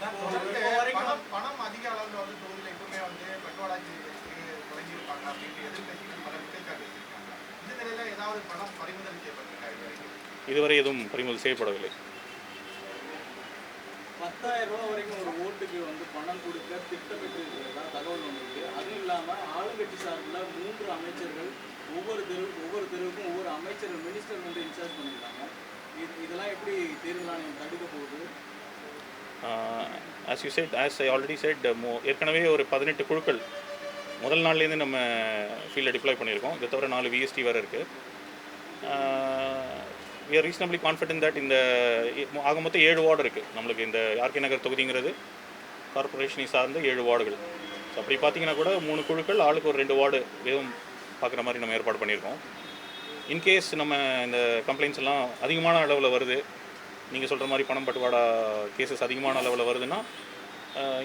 பணம் பணம் அதிக அளவில் வந்து தொகுதியில் எப்பவுமே வந்து பட்டுவாடாக்கு தொடங்கியிருப்பாங்க அப்படின்ட்டு எதிர்கட்சிகள் பல குற்றச்சாட்டு வச்சிருக்காங்க. இந்த நிலையில ஏதாவது பணம் பறிமுதல் செய்யப்பட்டிருக்கா இது வரைக்கும்? இதுவரை எதுவும் பறிமுதல் செய்யப்படவில்லை. பத்தாயிரம் ரூபாய் வரைக்கும் ஒரு ஓட்டுக்கு வந்து பணம் கொடுக்க திட்டமிட்டு இருக்கிறதா தகவல் வந்திருக்கு. அதுவும் இல்லாமல் ஆளுங்கட்சி சார்பில் மூன்று அமைச்சர்கள் ஒவ்வொரு தெரு ஒவ்வொரு தெருவுக்கும் ஒவ்வொரு அமைச்சர் மினிஸ்டர் வந்து இன்சார்ஜ் பண்ணியிருக்காங்க. இது இதெல்லாம் எப்படி தேர்தல் ஆணையம் தடுக்க போகுது? As you said as I already said ஏற்கனவே ஒரு பதினெட்டு குழுக்கள் முதல் நாள்லேருந்து நம்ம ஃபீல்டில் டிப்ளாய் பண்ணியிருக்கோம். இதை தவிர நாலு விஎஸ்டி வேறு இருக்குது we are reasonably confident that இந்த இ- ஆக மொத்தம் ஏழு வார்டு இருக்குது நம்மளுக்கு இந்த ஆர்கே நகர் தொகுதிங்கிறது கார்பரேஷனை சார்ந்த ஏழு வார்டுகள். ஸோ அப்படி பார்த்தீங்கன்னா கூட மூணு குழுக்கள் ஆளுக்கு ஒரு ரெண்டு வார்டு எதுவும் பார்க்குற மாதிரி நம்ம ஏற்பாடு பண்ணியிருக்கோம். இன்கேஸ் நம்ம இந்த கம்ப்ளைண்ட்ஸ் எல்லாம் அதிகமான அளவில் வருது நீங்கள் சொல்கிற மாதிரி பணம் பட்டுவாடா கேசஸ் அதிகமான அளவில் வருதுன்னா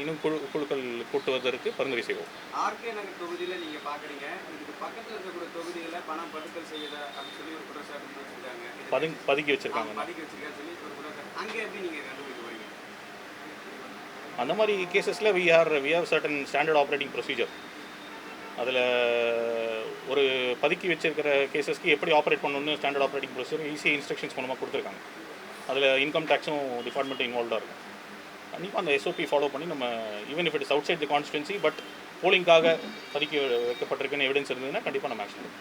இன்னும் குழு குழுக்கள் கூட்டுவதற்கு பரிந்துரை செய்வோம். ஆர்கே நகர் தொகுதியில் நீங்கள் பார்க்குறீங்க இதுக்கு பக்கத்தில் இருக்கக்கூடிய தொகுதியில் பணம் பதுக்கல் செய்யல அப்படின்னு சொல்லி ஒரு குற்றச்சாட்டு வச்சுருக்காங்க. பது பதுக்கி வச்சுருக்காங்க. பதுக்கி வச்சிருக்கான்னு சொல்லி ஒரு குற்றச்சாட்டு அங்கே எப்படி நீங்கள் கண்டுபிடிக்க அந்த மாதிரி கேசஸில் we are we have certain standard operating procedure அதில் ஒரு பதுக்கி வச்சிருக்கிற கேசஸ்க்கு எப்படி ஆப்ரேட் பண்ணணும்னு standard operating procedure EC instructions மூலமாக கொடுத்துருக்காங்க. அதில் இன்கம் டேக்ஸும் டிபார்ட்மெண்ட்டும் இன்வால்வ்டாக இருக்கும். கண்டிப்பாக அந்த எஸ்ஓபி ஃபாலோ பண்ணி நம்ம even if it's outside the constituency but போலிங்காக பதுக்கி வைக்கப்பட்டிருக்குன்னு எவிடன்ஸ் இருந்ததுன்னா கண்டிப்பாக நம்ம ஆக்ஷன்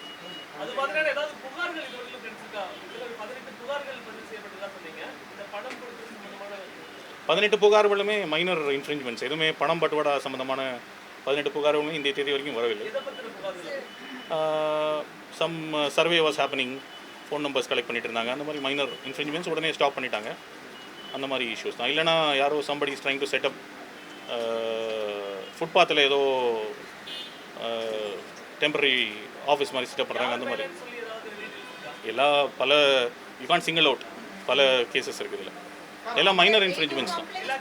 பதினெட்டு புகார்களுமே மைனர் இன்ஃப்ரிஞ்ச்மெண்ட்ஸ் எதுவுமே பணம் பட்டுவாடா சம்மந்தமான பதினெட்டு புகார்களுமே இந்த தேதி வரைக்கும் வரவில்லை. Some survey was happening phone numbers collect பண்ணிட்டு இருந்தாங்க அந்த மாதிரி மைனர் இன்ஃப்ரிஞ்ச்மெண்ட்ஸ் உடனே ஸ்டாப் பண்ணிட்டாங்க. அந்த மாதிரி இஷ்யூஸ் தான். இல்லைனா யாரோ somebody is trying to set up ஃபுட்பாத்தில் ஏதோ டெம்பரரி ஆஃபீஸ் மாதிரி செட்டப் பண்ணுறாங்க அந்த மாதிரி. எல்லா பல யூ கான் சிங்கிள் அவுட் பல கேசஸ் இருக்குது இதில். எல்லாம் மைனர் இன்ஃப்ரிஞ்ச்மெண்ட்ஸ் தான். எல்லா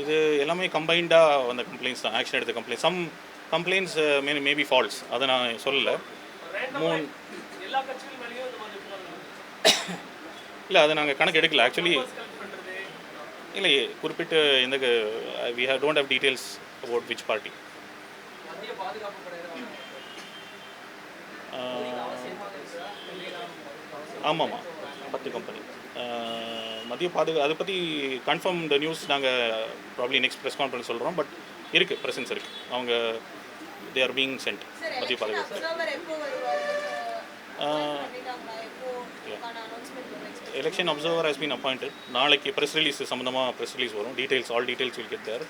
இது எல்லாமே கம்பைண்டாக வந்த கம்ப்ளைண்ட்ஸ் தான். ஆக்ஷன் எடுத்த complaint some complaints may maybe false அதை நான் சொல்லலை. புகார்கள் இல்லை அதை நாங்கள் கணக்கு எடுக்கல. ஆக்சுவலி இல்லை குறிப்பிட்டு எந்த we have don't have details about which party ஆமாம்மா பத்து கம்பெனி மத்திய பாதுகா அதை பற்றி கன்ஃபார்ம் இந்த நியூஸ் நாங்கள் ப்ராப்ளி நெக்ஸ்ட் ப்ரெஸ் கான்ஃபரன்ஸ் சொல்கிறோம் பட் இருக்குது ப்ரெசன்ஸ் இருக்குது அவங்க தே ஆர் பீங் சென்ட் மத்திய பாதுகாப்பு election observer has been appointed நாளைக்கு ப்ரெஸ் ரிலீஸ் சம்மந்தமாக ப்ரெஸ் ரிலீஸ் வரும். Details all details will get there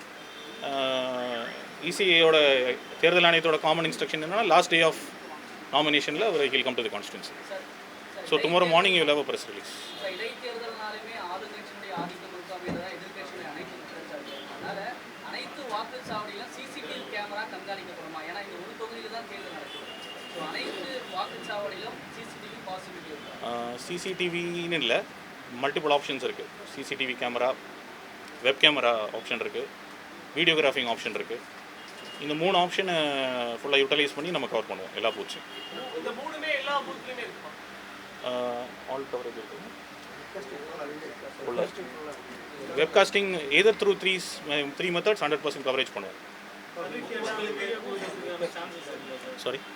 இசிஏயோட தேர்தல் ஆணையத்தோட காமன் இன்ஸ்ட்ரக்ஷன் என்னன்னா லாஸ்ட் டே ஆஃப் நாமினேஷனில் அவர் will come to the constituency so tomorrow morning you have a press release அனைத்து வாக்குச்சாவடியிலும் CCTV camera கண்காணிக்கப்படுமா ஏன்னா இந்த ஒரு தொகுதியில் தான் தேர்தல் நடக்குது. ஸோ அனைத்து வாக்குச்சாவடியிலும் சிசிடிவி பாசிபிலிட்டி இருக்கும் சிசிடிவின்னு இல்லை மல்டிபிள் ஆப்ஷன்ஸ் இருக்குது CCTV camera web camera option இருக்குது வீடியோகிராஃபிங் ஆப்ஷன் இருக்குது இந்த மூணு ஆப்ஷனை ஃபுல்லாக யூட்டிலைஸ் பண்ணி நம்ம கவர் பண்ணுவோம் எல்லா பூச்சும் இந்த மூணுமே எல்லா பூத்லயுமே இருக்குமா? ஆல் கவரேஜ் இருக்குது webcasting either through three three methods hundred percent coverage பண்ணுவோம் இருக்கு சார் இருக்கு.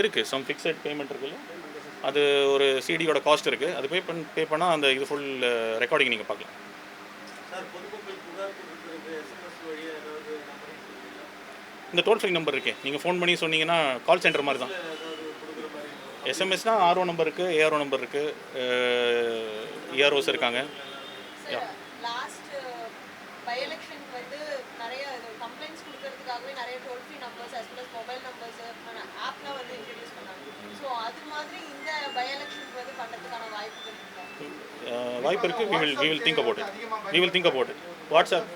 இருக்குது சம் ஃபிக்ஸட் பேமெண்ட் இருக்குல்ல. அது ஒரு சிடியோட காஸ்ட் இருக்குது அது பே பண்ண பே பண்ணால் அந்த இது ஃபுல் ரெக்கார்டிங் நீங்கள் பார்க்கலாம். இந்த டோல் ஃப்ரீ நம்பர் இருக்குது நீங்கள் ஃபோன் பண்ணி சொன்னீங்கன்னா கால் சென்டர் மாதிரி தான். இருக்கா? எஸ்எம்எஸ்னா ஆர்ஓ நம்பர் இருக்குது ஏஆர்ஓ நம்பர் இருக்குது ஏஆர்ஓஸ் இருக்காங்க. இருக்கா? வாய்ப்பு இருக்குது we will we will think about it we will think about it WhatsApp?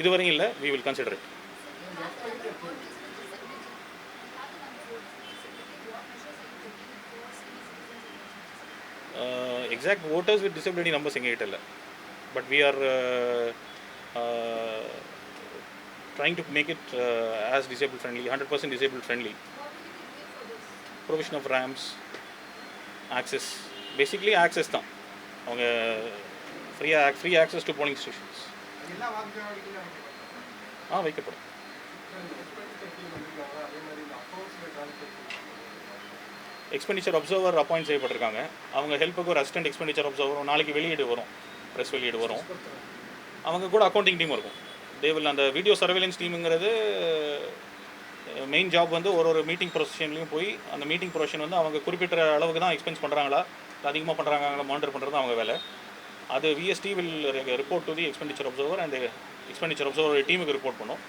இதுவரையும் இல்லை. We will consider it exact voters with disability numbers எங்ககிட்ட இல்லை but we are trying to make it uh, as disabled friendly, 100% disabled friendly. Provision of ramps, access, basically access தான் அவங்க ஃப்ரீயாக free access to polling stations அது எல்லா வாக்குச்சாவடிகளிலும் அமைக்கப்பட்டிருக்கா? ஆ வைக்கப்படும் expenditure observer appoint செய்யப்பட்டிருக்காங்க. அவங்க ஹெல்ப்புக்கு ஒரு அசிஸ்டன்ட் எக்ஸ்பெண்டிச்சர் அப்சர்வர் நாளைக்கு வெளியீடு வரும். ப்ரெஸ் வெளியீடு வரும். அவங்க கூட அக்கௌண்டிங் டீம் இருக்கும். தேவில் அந்த வீடியோ சர்வேலன்ஸ் டீமுங்கிறது மெயின் ஜாப் வந்து ஒரு ஒரு மீட்டிங் ப்ரொசஷன்லையும் போய் அந்த மீட்டிங் ப்ரொசஷன் வந்து அவங்க குறிப்பிட்ட அளவுக்கு தான் எக்ஸ்பென்ஸ் பண்ணுறாங்களா அதிகமாக பண்ணுறாங்களா மானிட்டர் பண்ணுறது அவங்க வேலை. அது VST will report to the expenditure observer and expenditure observer டீமுக்கு ரிப்போர்ட் பண்ணும்.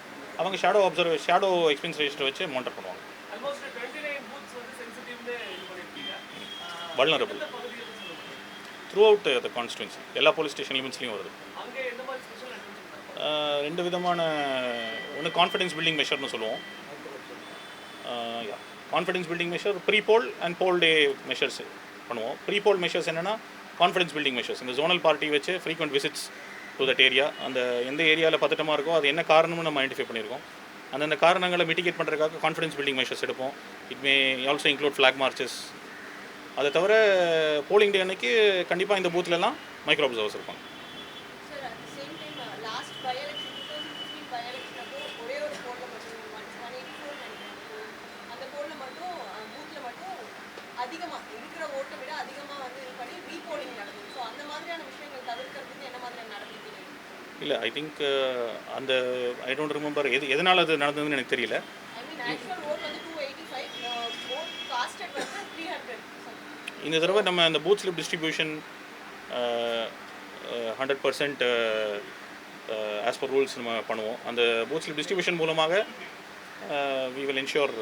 அவங்க shadow observe shadow expense register வச்சு மானிட்டர் பண்ணுவாங்க ஆல்மோஸ்ட் டுவெண்ட்டி நைன் பூத்ஸ் வந்து சென்சிட்டிவ்னு இது பண்ணியிருக்கீங்க முடியும் த்ரூ அவுட் த கான்ஸ்டுவன்சி எல்லா போலீஸ் ஸ்டேஷன் லிமிட்ஸ்லையும் வருது. ரெண்டு விதமான ஒன்று கான்ஃபிடன்ஸ் பில்டிங் மெஷர்னு சொல்லுவோம். Confidence building measure pre poll and poll day measures பண்ணுவோம். ப்ரீ போல் மெஷர்ஸ் என்னென்னா கான்ஃபிடன்ஸ் பில்டிங் மெஷர்ஸ் இந்த ஜோனல் பார்ட்டி வச்சு frequent visits to that area அந்த எந்த ஏரியாவில் பதட்டமாக இருக்கோ அது என்ன காரணம்னு நம்ம ஐடென்டிஃபை பண்ணியிருக்கோம். அந்தந்த காரணங்களை மிட்டிகேட் பண்ணுறதுக்காக கான்ஃபிடன்ஸ் பில்டிங் மெஷர்ஸ் எடுப்போம். It may also include flag marches அதை தவிர போலிங் டே அன்னைக்கு கண்டிப்பாக இந்த பூத்லலாம் மைக்ரோ அப்சர்வர்ஸ் இருப்பாங்க. இல்லை ஐ திங்க் அந்த ஐ டோன்ட் ரிமெம்பர் எது எதனால் அது நடந்ததுன்னு எனக்கு தெரியல ஐ மீன் ஆக்சுவல் ஓட் வந்து two eighty five vote casted வந்து த்ரீ ஹண்ட்ரட் இந்த தடவை நம்ம அந்த booth slip distribution hundred percent as per rules நம்ம பண்ணுவோம். அந்த பூத் ஸ்லிப் டிஸ்ட்ரிபியூஷன் மூலமாக we will ensure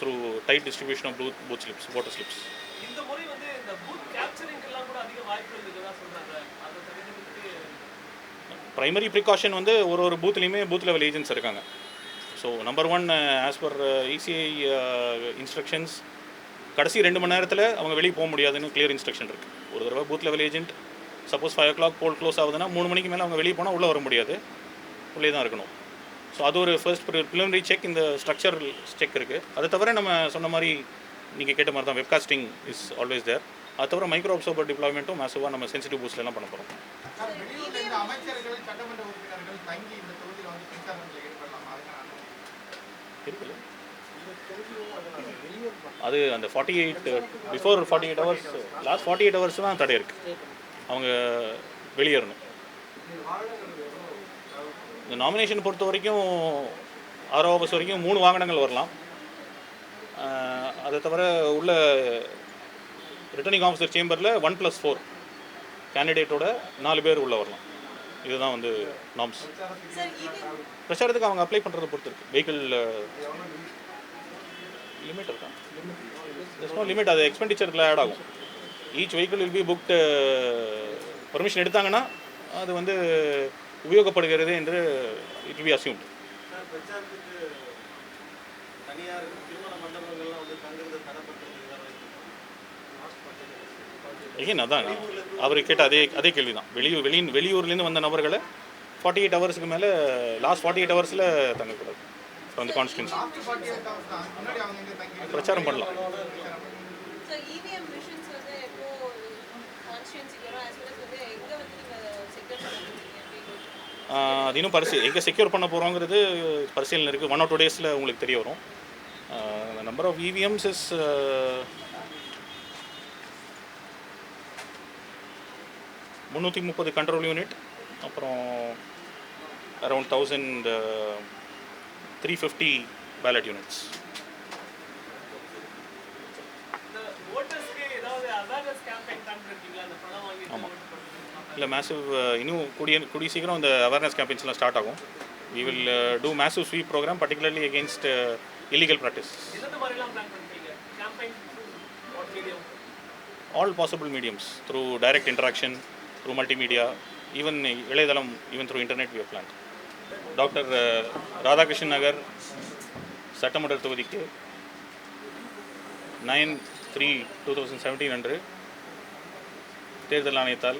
through tight distribution of booth booth slips voter slips இந்த முறை வந்து இந்த பூத் கேப்சரிங் எல்லாம் கூட அதிக வாய்ப்புகள் இருக்குதா சொல்றாங்க. அதை தவிர்க்கிறதுக்கு ப்ரைமரி ப்ரிகாஷன் வந்து ஒரு ஒரு பூத்லேயுமே பூத் லெவல் ஏஜென்ட்ஸ் இருக்காங்க. So number one as per ECI instructions கடைசி ரெண்டு மணி நேரத்தில் அவங்க வெளியே போக முடியாதுன்னு கிளியர் இன்ஸ்ட்ரக்ஷன் இருக்குது ஒரு தடவை booth level agent suppose five o'clock poll close ஆகுதுன்னா மூணு மணிக்கு மேலே அவங்க வெளியே போனால் உள்ளே வர முடியாது. உள்ளே தான் இருக்கணும். ஸோ அது ஒரு ஃபர்ஸ்ட் ப்ரிலிமினரி செக் இந்த ஸ்ட்ரக்சர் செக் இருக்குது அதை தவிர நம்ம சொன்ன மாதிரி நீங்கள் கேட்ட மாதிரி தான் வெப்காஸ்டிங் இஸ் ஆல்வேஸ் தேர் அது தவிர மைக்ரோ அப்சர்வர் டிப்ளாய்மெண்ட்டும் மேசிவாக நம்ம சென்சிட்டிவ் பூஸ்ட்லாம் பண்ண போகிறோம் இருக்குல்ல அது அந்த forty eight before forty eight hours last forty eight hours தான் தடை இருக்குது அவங்க வெளியேறணும். இந்த நாமினேஷன் பொறுத்த வரைக்கும் ஆறாம் ஹவர்ஸ் வரைக்கும் மூணு வாகனங்கள் வரலாம். அதை தவிர உள்ள ரிட்டர்னிங் ஆஃபீஸர் சேம்பரில் ஒன் ப்ளஸ் ஃபோர் கேண்டிடேட்டோட நாலு பேர் உள்ளே வரலாம். இதுதான் வந்து நாம்ஸ் பிரச்சாரத்துக்கு அவங்க அப்ளை பண்ணுறதை பொறுத்து இருக்கு. வெஹிக்கிள் லிமிட் இருக்கா? No லிமிட் அது எக்ஸ்பெண்டிச்சரில் ஆட் ஆகும். Each vehicle will be booked permission எடுத்தாங்கன்னா அது வந்து உபயோகப்படுகிறது என்று இட் வந்து தங்குறது தடைப்பட்டிருக்கு எகைன் அதான். அவர் கேட்ட அதே அதே கேள்வி தான் வெளியூர் வெளி வெளியூர்லேருந்து வந்த நபர்களை ஃபார்ட்டி எயிட் ஹவர்ஸ்க்கு மேலே லாஸ்ட் ஃபார்ட்டி எயிட் ஹவர்ஸில் தங்கக்கூடாது. கான்ஸ்டியூன்சி அவங்க எங்கே தங்கி பிரச்சாரம் பண்ணலாம் ஆஹ் அது இன்னும் பரிசு எங்கே செக்யூர் பண்ண போகிறோங்கிறது பரிசீலனை இருக்குது ஒன் ஆர் டூ டேஸில் உங்களுக்கு தெரிய வரும். நம்பர் ஆஃப் இவிஎம்ஸ் இஸ் முந்நூற்றி முப்பது கண்ட்ரோல் யூனிட் அப்புறம் around thousand three fifty ballot units இந்த ஓட்டர்ஸ்க்கு ஏதாவது அவேர்னஸ் கேம்பெயின் பண்ணிருக்கீங்களா அந்த பணம் வாங்கி ஆமா. vote பண்றதுக்கு? இல்லை மேசிவ் இன்னும் கூடிய கூடிய சீக்கிரம் இந்த அவேர்னஸ் கேம்பெயின்ஸ்லாம் ஸ்டார்ட் ஆகும் we will do massive SVEEP programme particularly against illegal practice எந்தெந்த மாதிரிலாம் பிளான் பண்ணிருக்கீங்க campaign what medium all possible mediums through direct interaction, through multimedia, even இளையதளம் through internet we have planned. Doctor Radhakrishnan Nagar சட்டமன்ற தொகுதிக்கு nine three two thousand seventeen அன்று தேர்தல் ஆணையத்தால்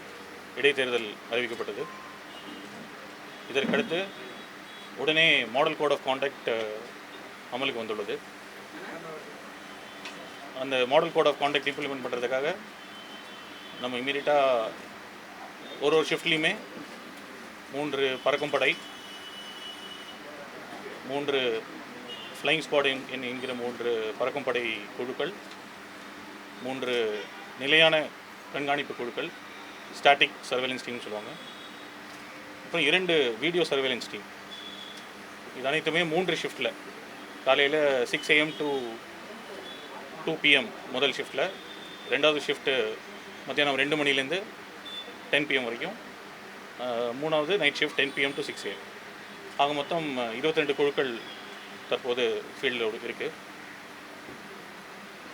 இடைத்தேர்தல் அறிவிக்கப்பட்டது. இதற்கடுத்து உடனே மாடல் கோட் ஆஃப் கான்டாக்ட் அமலுக்கு வந்துள்ளது. அந்த model code of conduct implement பண்ணுறதுக்காக நம்ம இமீடியட்டாக ஒரு ஒரு ஷிஃப்ட்லேயுமே மூன்று பறக்கும் படை மூன்று ஃப்ளைங் ஸ்குவாட் என்கிற மூன்று பறக்கும் படை குழுக்கள் மூன்று நிலையான கண்காணிப்பு குழுக்கள் ஸ்டாட்டிக் சர்வேலன்ஸ் டீம்னு சொல்லுவாங்க. அப்புறம் இரண்டு வீடியோ சர்வேலன்ஸ் டீம் இது அனைத்துமே மூன்று ஷிஃப்ட்டில் காலையில் six AM to two PM முதல் ஷிஃப்ட்டில் ரெண்டாவது ஷிஃப்ட்டு மத்தியானம் ரெண்டு மணிலேருந்து டென் பிஎம் வரைக்கும். மூணாவது night shift ten PM to six AM ஆக மொத்தம் இருபத்தி ரெண்டு குழுக்கள் தற்போது ஃபீல்டில் இருக்குது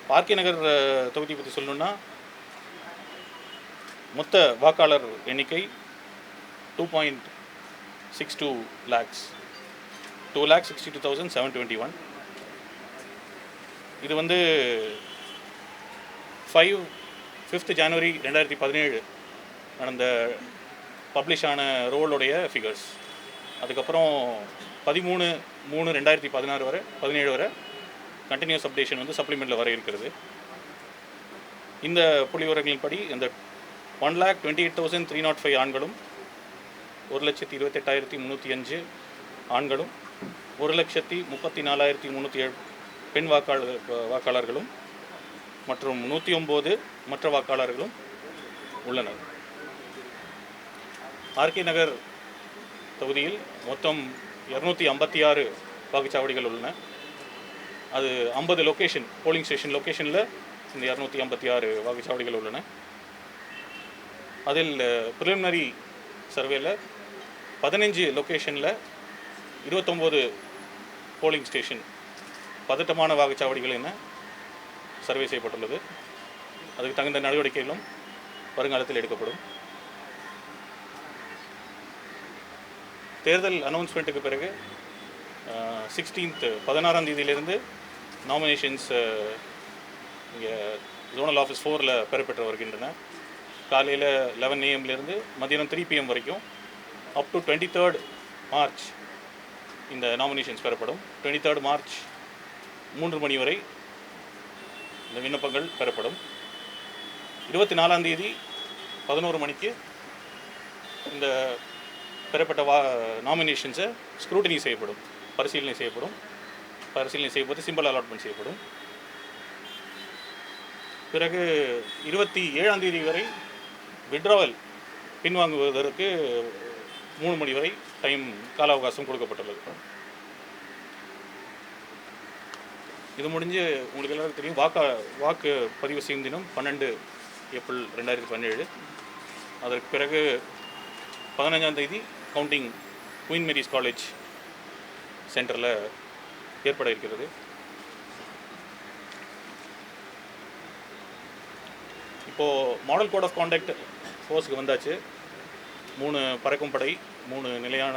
பார்க்கி நகர் தொகுதி பற்றி சொல்லணுன்னா மொத்த வாக்காளர் எண்ணிக்கை two point six two lakhs two lakh sixty two thousand seven twenty one இது வந்து ஃபைவ் ஃபிஃப்த் ஜனவரி ரெண்டாயிரத்தி பதினேழு நடந்த பப்ளிஷ் ஆன ரோலுடைய ஃபிகர்ஸ் அதுக்கப்புறம் பதிமூணு மூணு ரெண்டாயிரத்தி பதினாறு வரை பதினேழு வரை கண்டினியூஸ் அப்டேஷன் வந்து சப்ளிமெண்ட்டில் வர இருக்கிறது. இந்த புள்ளிவிவரங்களின்படி இந்த one lakh twenty eight thousand three naught five ஆண்களும் ஒரு லட்சத்தி இருபத்தெட்டாயிரத்தி முந்நூற்றி அஞ்சு ஆண்களும் ஒரு லட்சத்தி முப்பத்தி நாலாயிரத்தி முந்நூற்றி ஏழு பெண் வாக்காளர் வாக்காளர்களும் மற்றும் நூற்றி ஒம்பது மற்ற வாக்காளர்களும் உள்ளனர். ஆர்கே நகர் தொகுதியில் மொத்தம் இரநூத்தி ஐம்பத்தி ஆறு வாக்குச்சாவடிகள் உள்ளன. அது ஐம்பது லொக்கேஷன் போலிங் ஸ்டேஷன் லொக்கேஷனில் இந்த இரநூத்தி ஐம்பத்தி ஆறு வாக்குச்சாவடிகள் உள்ளன. அதில் ப்ரிலிமினரி சர்வேல பதினஞ்சு லொக்கேஷனில் இருபத்தொம்போது போலிங் ஸ்டேஷன் பதட்டமான வாக்குச்சாவடிகள் என சர்வே செய்யப்பட்டுள்ளது. அதுக்கு தகுந்த நடவடிக்கைகளும் வருங்காலத்தில் எடுக்கப்படும். தேர்தல் அனௌன்ஸ்மெண்ட்டுக்கு பிறகு சிக்ஸ்டீன்த்து பதினாறாம் தேதியிலிருந்து நாமினேஷன்ஸ் இங்கே ஜோனல் ஆஃபீஸ் ஃபோரில் பெறப்பெற்று வருகின்றன. காலையில் லெவன் ஏஎம்லேருந்து மதியானம் த்ரீ பிஎம் வரைக்கும் up to twenty third March இந்த நாமினேஷன்ஸ் பெறப்படும். டுவெண்ட்டி தேர்ட் மார்ச் மூன்று மணி வரை இந்த விண்ணப்பங்கள் பெறப்படும். இருபத்தி நாலாம் தேதி பதினோரு மணிக்கு இந்த பெறப்பட்ட வா நாமினேஷன்ஸை ஸ்க்ரூட்டினி செய்யப்படும். பரிசீலனை செய்யப்படும். பரிசீலனை செய்யப்பட்டு சிம்பிள் அலாட்மெண்ட் செய்யப்படும். பிறகு இருபத்தி ஏழாம் தேதி வரை விட்ராவல் பின்வாங்குவதற்கு மூணு மணி வரை டைம் கால அவகாசம் கொடுக்கப்பட்டுள்ளது. இது முடிஞ்சு உங்களுக்கு எல்லாருக்கும் தெரியும் வாக்கா வாக்கு பதிவு செய்யும் தினம் பன்னெண்டு ஏப்ரல் ரெண்டாயிரத்தி பதினேழு அதற்கு பிறகு பதினஞ்சாம் தேதி கவுண்டிங் குயின் மேரிஸ் காலேஜ் சென்டரில் ஏற்பட இருக்கிறது. இப்போது மாடல் கோட் ஆஃப் கான்டாக்ட் ஃபோர்ஸுக்கு வந்தாச்சு. மூணு பறக்கும் படை மூணு நிலையான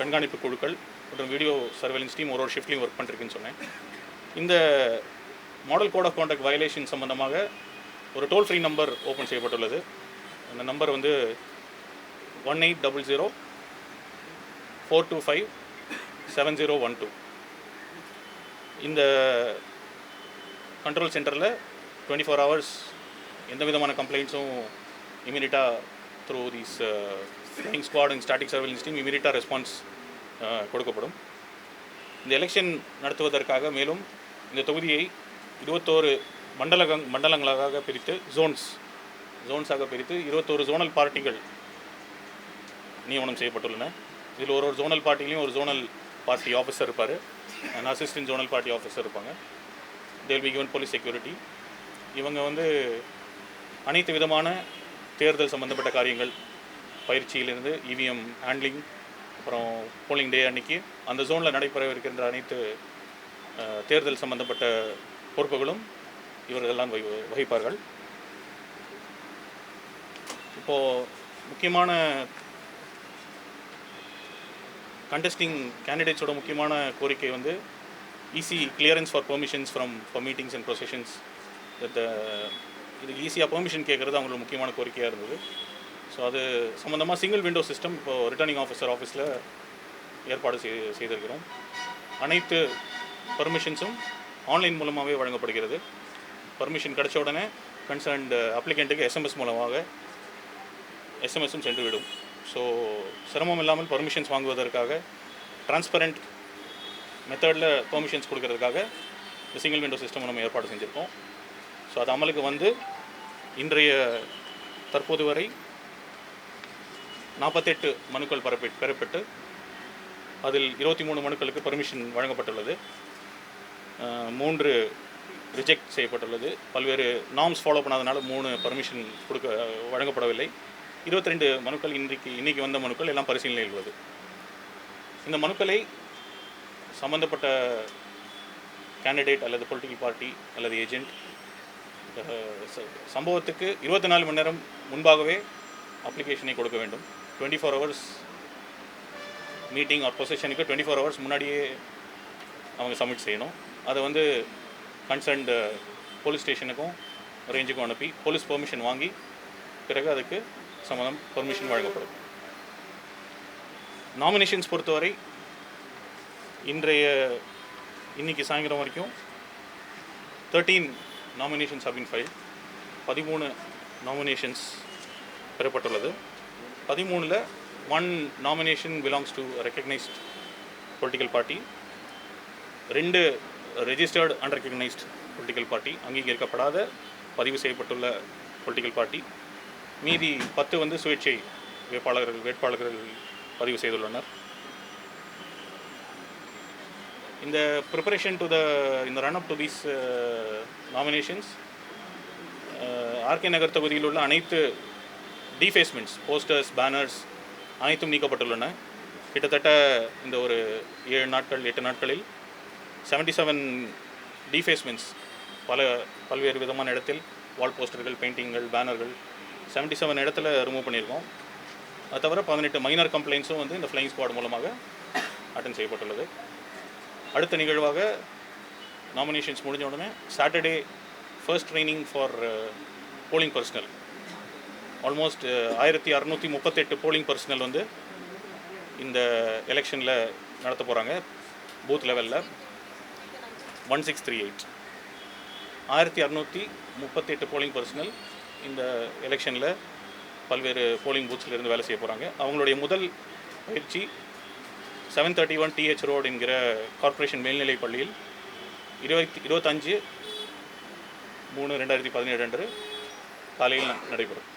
கண்காணிப்பு குழுக்கள் மற்றும் வீடியோ சர்வேலன்ஸ் டீம் ஒரு ஒரு ஷிஃப்ட்லையும் ஒர்க் பண்ணிருக்குன்னு சொன்னேன். இந்த model code of conduct violation சம்பந்தமாக ஒரு டோல் ஃப்ரீ நம்பர் ஓப்பன் செய்யப்பட்டுள்ளது. அந்த நம்பர் வந்து one eight double zero four two five seven zero one two இந்த கண்ட்ரோல் சென்டரில் டுவெண்ட்டி ஃபோர் ஹவர்ஸ் எந்த விதமான கம்ப்ளைண்ட்ஸும் இமீடியட்டாக through these flying squad and static surveillance team இமீடியட்டாக ரெஸ்பான்ஸ் கொடுக்கப்படும். இந்த எலெக்ஷன் நடத்துவதற்காக மேலும் இந்த தொகுதியை இருபத்தோரு மண்டலக மண்டலங்களாக பிரித்து ஜோன்ஸ் ஜோன்ஸாக பிரித்து இருபத்தோரு ஜோனல் பார்ட்டிகள் நியமனம் செய்யப்பட்டுள்ளன. இதில் ஒரு ஒரு ஜோனல் பார்ட்டிலையும் ஒரு ஜோனல் பார்ட்டி ஆஃபீஸர் இருப்பார். And assistant zonal party officer இருப்பாங்க. They'll be given police security இவங்க வந்து அனைத்து விதமான தேர்தல் சம்பந்தப்பட்ட காரியங்கள் பயிற்சியிலிருந்து இவிஎம் ஹேண்ட்லிங் அப்புறம் போலிங் டே அன்னைக்கு அந்த ஜோனில் நடைபெற இருக்கின்ற அனைத்து தேர்தல் சம்பந்தப்பட்ட பொறுப்புகளும் இவர்களெல்லாம் வகி வகிப்பார்கள். இப்போது முக்கியமான கண்டெஸ்டிங் கேண்டிடேட்ஸோட முக்கியமான கோரிக்கை வந்து easy clearance for permissions from for meetings and processions the இதுக்கு ஈஸியாக பெர்மிஷன் கேட்குறது அவங்களோட முக்கியமான கோரிக்கையாக இருந்தது. ஸோ அது சம்மந்தமாக சிங்கிள் விண்டோ சிஸ்டம் இப்போ ரிட்டர்னிங் ஆஃபீஸர் ஆஃபீஸில் ஏற்பாடு செய் செய்திருக்கிறோம். அனைத்து பர்மிஷன்ஸும் ஆன்லைன் மூலமாகவே வழங்கப்படுகிறது. பர்மிஷன் கிடைச்ச உடனே கன்சர்ன்டு அப்ளிகண்ட்டுக்கு எஸ்எம்எஸ் மூலமாக எஸ்எம்எஸும் சென்று விடும் ஸோ சிரமம் இல்லாமல் பர்மிஷன்ஸ் வாங்குவதற்காக டிரான்ஸ்பரண்ட் மெத்தடில் பெர்மிஷன்ஸ் கொடுக்கறதுக்காக இந்த சிங்கிள் விண்டோ சிஸ்டம் நம்ம ஏற்பாடு செஞ்சுருக்கோம். ஸோ அது அமலுக்கு வந்து இன்றைய தற்போது வரை நாற்பத்தெட்டு மனுக்கள் பரப்பி பெறப்பட்டு அதில் இருபத்தி மூணு மனுக்களுக்கு பர்மிஷன் வழங்கப்பட்டுள்ளது. மூன்று ரிஜெக்ட் செய்யப்பட்டுள்ளது. பல்வேறு நார்ம்ஸ் ஃபாலோ பண்ணாதனால மூணு பர்மிஷன் கொடுக்க வழங்கப்படவில்லை. இருபத்தி ரெண்டு மனுக்கள் இன்றைக்கு இன்றைக்கி வந்த மனுக்கள் எல்லாம் பரிசீலனையில் உள்ளது இந்த மனுக்களை சம்பந்தப்பட்ட கேண்டிடேட் அல்லது பொலிட்டிக்கல் பார்ட்டி அல்லது ஏஜென்ட் சம்பவத்துக்கு இருபத்தி நாலு மணி நேரம் முன்பாகவே அப்ளிகேஷனை கொடுக்க வேண்டும். Twenty four hours meeting or பொசிஷனுக்கு டுவெண்ட்டி ஃபோர் ஹவர்ஸ் முன்னாடியே அவங்க சப்மிட் செய்யணும். அதை வந்து கன்சர்ன்டு போலீஸ் ஸ்டேஷனுக்கும் ரேஞ்சுக்கும் அனுப்பி போலீஸ் பெர்மிஷன் வாங்கி பிறகு அதுக்கு சம்மதம் பெர்மிஷன் வழங்கப்படும். நாமினேஷன்ஸ் பொறுத்தவரை இன்றைய இன்னைக்கு சாயந்தரம் வரைக்கும் தேர்ட்டீன் நாமினேஷன்ஸ் have ஃபைல் பதிமூணு நாமினேஷன்ஸ் பெறப்பட்டுள்ளது. பதிமூணில் one nomination belongs to recognised political party ரெண்டு ரெஜிஸ்டர்டு அன்ரெக்கக்னைஸ்ட் பொலிட்டிக்கல் பார்ட்டி அங்கீகரிக்கப்படாத பதிவு செய்யப்பட்டுள்ள பொலிட்டிக்கல் பார்ட்டி மீதி பத்து வந்து சுயேட்சை வேட்பாளர்கள் வேட்பாளர்கள் பதிவு செய்துள்ளனர். இந்த ப்ரிப்பரேஷன் டு த இந்த run up to these nominations RK Nagar தொகுதியில் உள்ள அனைத்து டிஃபேஸ்மெண்ட்ஸ் போஸ்டர்ஸ் பேனர்ஸ் அனைத்தும் நீக்கப்பட்டுள்ளன. கிட்டத்தட்ட இந்த ஒரு ஏழு நாட்கள் எட்டு நாட்களில் செவன்டி செவன் டிஃபேஸ்மெண்ட்ஸ் பல பல்வேறு விதமான இடத்தில் வால் போஸ்டர்கள் பெயிண்டிங்கள் பேனர்கள் செவன்ட்டி செவன் இடத்துல ரிமூவ் பண்ணியிருக்கோம். அது தவிர பதினெட்டு மைனர் கம்ப்ளைண்ட்ஸும் வந்து இந்த ஃப்ளைங் ஸ்குவாட் மூலமாக அட்டன் செய்யப்பட்டுள்ளது. அடுத்த நிகழ்வாக நாமினேஷன்ஸ் முடிஞ்ச உடனே Saturday first training for polling personnel almost ஆயிரத்தி அறநூற்றி முப்பத்தெட்டு போலிங் பர்சனல் வந்து இந்த எலெக்ஷனில் நடத்த போகிறாங்க பூத் லெவலில் ஒன் சிக்ஸ் த்ரீ எயிட் ஆயிரத்தி அறநூற்றி முப்பத்தெட்டு போலிங் பர்சனல் இந்த எலெக்ஷனில் பல்வேறு போலிங் பூத்ஸ்லேருந்து வேலை செய்ய போகிறாங்க அவங்களுடைய முதல் பயிற்சி seven thirty one TH road என்கிற கார்ப்பரேஷன் மேல்நிலைப் பள்ளியில் இருபத்தி இருபத்தஞ்சு மூணு ரெண்டாயிரத்தி பதினேழு அன்று காலையில் நடைபெறும்.